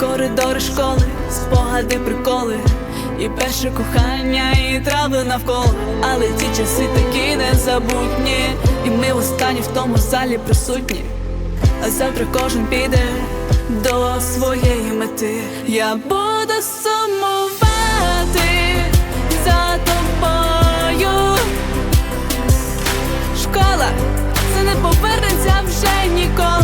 Коридори школи, спогади, приколи, і перше кохання, і трави навколо. Але ті часи такі незабутні, і ми останні в тому залі присутні. А завтра кожен піде до своєї мети. Я буду сумувати за тобою. Школа це не повернеться вже ніколи.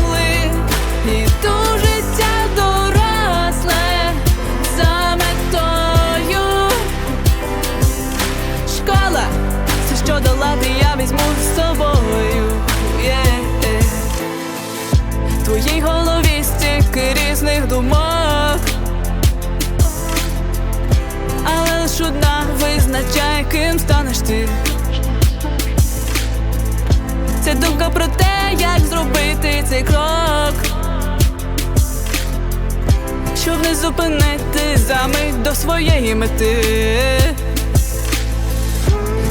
Різних думок. Але лиш одна визначає, ким станеш ти. Це думка про те, як зробити цей крок, щоб не зупинити за мить до своєї мети.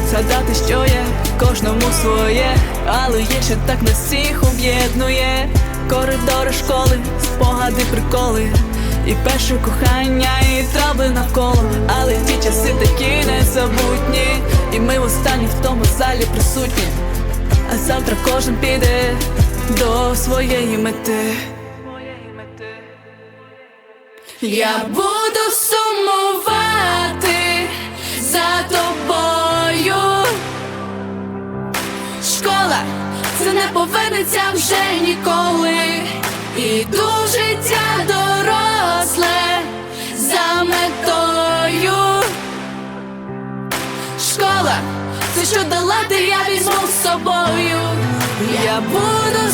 Згадати, що є, кожному своє, але є, що так нас всіх об'єднує. Коридори школи, спогади, приколи, і перше кохання, і трави навколо, але ті часи такі незабутні, і ми останні в тому залі присутні. А завтра кожен піде до своєї мети. Я буду сумувати за тобою. Школа це не повернеться вже ніколи. Іду життя доросле за метою. Школа, це що долати я візьму з собою. Я буду